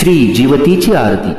श्री जीवतीची आरती.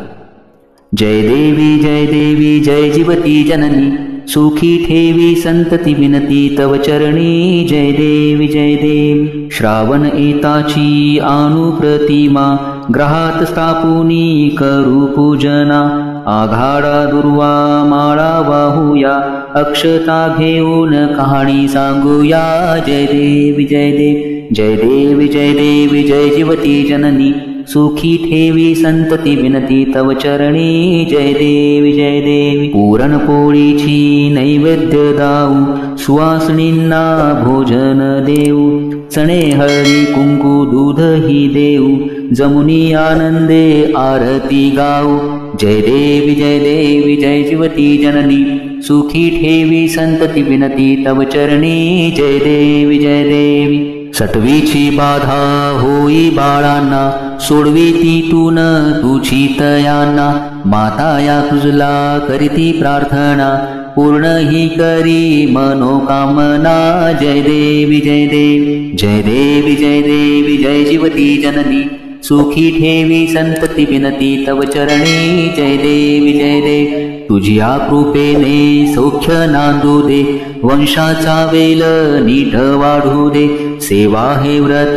जय देवी जय देवी जय जीवती जननी. सुखी ठेवी संतती विनती तव चरणी. जय देवी जय देवी. श्रावण एताची अनुप्रतिमा. ग्रहात स्थापुनी करू पूजना. आघाडा दुर्वा माळा वाहूया. अक्षता घेऊन कहाणी सांगूया. जय देवी जय देव. जय देवी जय देवी जय जीवती जननी सुखी ठेवी संतती विनती तव चरणी. जय देवी जय देवी. पुरणपोळीची नैवेद्य दाऊ. सुवासणींना भोजन देऊ. चणे हळदी कुंकू दूध ही देऊ. जमुनी आनंदे आरती गाऊ. जय देवी जय देवी जय जीवती जननी. सुखी ठेवी संतती विनती तव चरणी. जय देवी जय देवी. सटवीची बाधा होई बाळांना. सोडवी तू न तुझी तयांना माता या तुझला करीती प्रार्थना. पूर्ण ही करी मनोकामना. जय देवी जय देव जय देवी जय देवी जय जीवती जननी. सुखी ठेवी संतती विनती तव चरणी. जय देवी जय देव. तुझ्या कृपेने सौख्य नांदू दे. वंशाचा वेल नीट वाढू दे. सेवा हे व्रत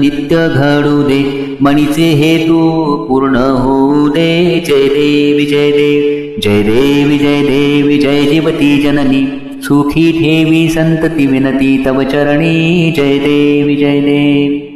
नित्य घडू दे. मणीचे हेतू पूर्ण होऊ दे. जय देव जय देव जय देव जय देव जय जीवती जननी. सुखी ठेवी संतती विनती तव चरणी. जय देव जय देव